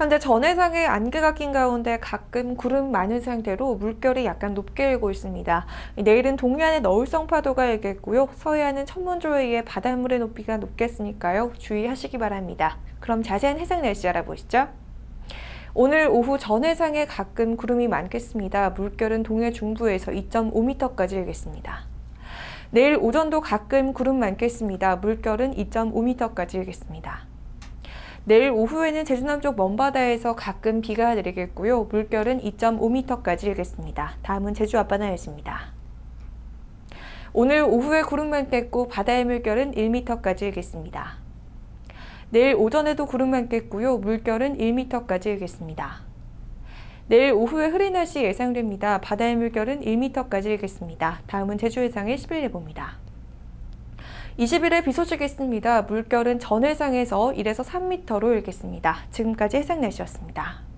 현재 전해상에 안개가 낀 가운데 가끔 구름 많은 상태로 물결이 약간 높게 일고 있습니다. 내일은 동해안에 너울성 파도가 일겠고요. 서해안은 천문조에 의해 바닷물의 높이가 높겠으니까요. 주의하시기 바랍니다. 그럼 자세한 해상 날씨 알아보시죠. 오늘 오후 전해상에 가끔 구름이 많겠습니다. 물결은 동해 중부에서 2.5m까지 일겠습니다. 내일 오전도 가끔 구름 많겠습니다. 물결은 2.5m까지 일겠습니다. 내일 오후에는 제주 남쪽 먼바다에서 가끔 비가 내리겠고요. 물결은 2.5m까지 일겠습니다. 다음은 제주 앞바다였습니다. 오늘 오후에 구름 많겠고 바다의 물결은 1m까지 일겠습니다. 내일 오전에도 구름 많겠고요. 물결은 1m까지 일겠습니다. 내일 오후에 흐린 날씨 예상됩니다. 바다의 물결은 1m까지 일겠습니다. 다음은 제주 해상의 10일 예보입니다. 20일에 비 소식이 있습니다. 물결은 전 해상에서 1에서 3m로 일겠습니다. 지금까지 해상 날씨였습니다.